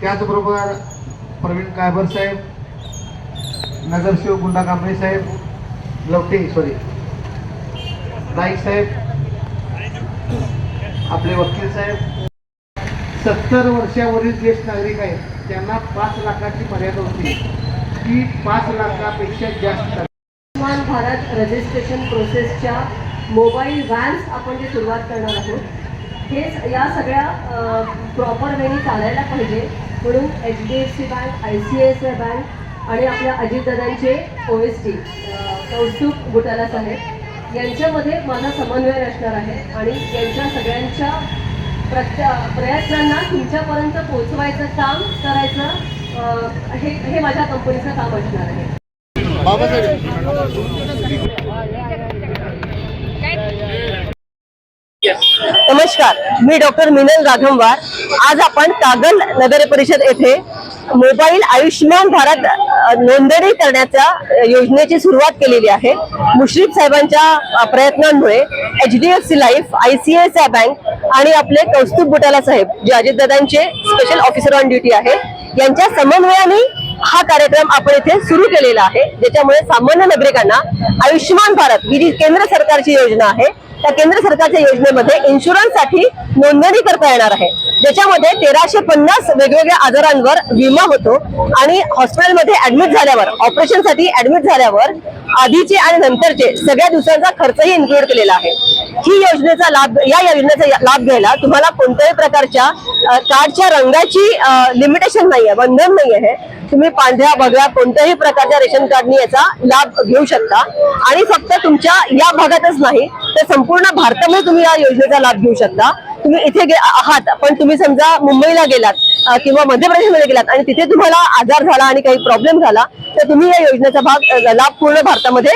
त्याचबरोबर प्रवीण कायबर साहेब नगरसेवक गुंडा कांबळे साहेब लवटे सॉरी नाईक साहेब आपले वकील साहेब. सत्तर वर्षावरील ज्येष्ठ नागरिक आहेत त्यांना पाच लाखाची मर्यादा होती. ती पाच लाखापेक्षा जास्त. भारत रजिस्ट्रेशन प्रोसेसच्या मोबाईल व्हॅन्स आपण जे सुरुवात करणार आहोत हेच या सगळ्या प्रॉपर वेनी चालायला पाहिजे. म्हणून H D F C bank I C I C I bank आणि आपल्या अजितदादांचे O S T Kaustubh Gutala साहेब यांच्यामध्ये माझा समन्वय असणार आहे आणि यांच्या सगळ्यांच्या प्रत्य प्रयत्नांना तुमच्यापर्यंत पोचवायचं काम करायचं हे हे माझ्या कंपनीचं काम असणार आहे. नमस्कार मी डॉक्टर मिनल राघमवार आज आपण कागल नगर परिषद येथे मोबाईल आयुष्यमान भारत नोंदणी करण्याच्या योजनेची सुरुवात केलेली आहे. मुश्रीफ साहेबांच्या प्रयत्नांमुळे H D F C life I C I C I bank आणि आपले कौस्तुभ बुटाला साहेब जे अजितदादांचे स्पेशल ऑफिसर ऑन ड्युटी आहे यांच्या समन्वयाने हा कार्यक्रम आपण इथे सुरू केलेला आहे. ज्याच्यामुळे सामान्य नागरिकांना आयुष्यमान भारत ही जी केंद्र सरकारची योजना आहे त्या केंद्र सरकारच्या योजनेमध्ये इन्शुरन्ससाठी नोंदणी करता येणार आहे. ज्याच्यामध्ये तेराशे पन्नास वेगवेगळ्या आजारांवर विमा होतो आणि हॉस्पिटलमध्ये ऍडमिट झाल्यावर ऑपरेशनसाठी ऍडमिट झाल्यावर आधीचे आणि नंतरचे सगळ्या दिवसांचा खर्चही इन्क्लूड केलेला आहे. ही योजनेचा लाभ या योजनेचा लाभ घ्यायला तुम्हाला कोणत्याही प्रकारच्या कार्डच्या रंगाची लिमिटेशन नाही आहे बंधन नाही आहे तुम्ही पांढऱ्या भगव्या कोणत्याही प्रकारच्या रेशन कार्डनी याचा लाभ घेऊ शकता. आणि फक्त तुमच्या या भागातच नाही तर संपूर्ण भारतामध्ये तुम्ही या योजनेचा लाभ घेऊ शकता. तुम्ही इथे गे- आहात पण तुम्ही समजा मुंबईला गेलात किंवा मध्य प्रदेशमध्ये गेलात आणि तिथे तुम्हाला आजार झाला आणि काही प्रॉब्लेम झाला तर तुम्ही या योजनेचा भाग लाभ पूर्ण भारतामध्ये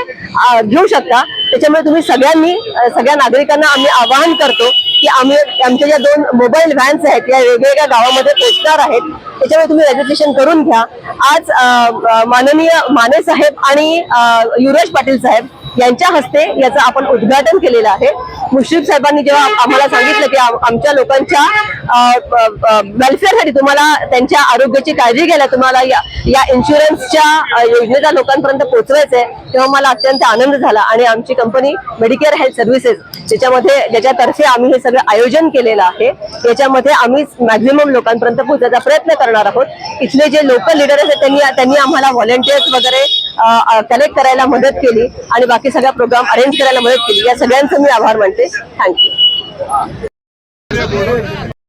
घेऊ शकता. त्याच्यामुळे तुम्ही सगळ्यांनी सगळ्या नागरिकांना आम्ही आवाहन करतो की आम्ही आमच्या ज्या दोन मोबाईल व्हॅन्स आहेत या वेगवेगळ्या गावामध्ये पोचणार आहेत त्याच्यामुळे तुम्ही रजिस्ट्रेशन करून घ्या. आज माननीय माने साहेब आणि अ, युवराज पाटील साहेब यांच्या हस्ते याचं आपण उद्घाटन केलेलं आहे. मुश्रीफ साहेबांनी जेव्हा आम्हाला सांगितलं की आम- आमच्या लोकांच्या वेलफेअरसाठी तुम्हाला त्यांच्या आरोग्याची काळजी घ्यायला तुम्हाला या या इन्शुरन्सच्या योजनेचा लोकांपर्यंत पोहोचवायचं आहे तेव्हा मला अत्यंत आनंद झाला. आणि आमची कंपनी मेडिकेअर हेल्थ सर्व्हिसेस ज्याच्यामध्ये ज्याच्यातर्फे आम्ही हे सगळं आयोजन केलेलं आहे याच्यामध्ये आम्ही मॅक्झिमम लोकांपर्यंत पोहोचायचा प्रयत्न करणार आहोत. इथले जे लोकल लिडर आहेत त्यांनी त्यांनी आम्हाला व्हॉलेंटियर्स वगैरे कलेक्ट करायला मदत केली. आणि बाकी सगळा प्रोग्राम अरेंज करायला मदत केली. या सगळ्यांचं मी आभार मानते. ਤੇ ਥੈਂਕ ਯੂ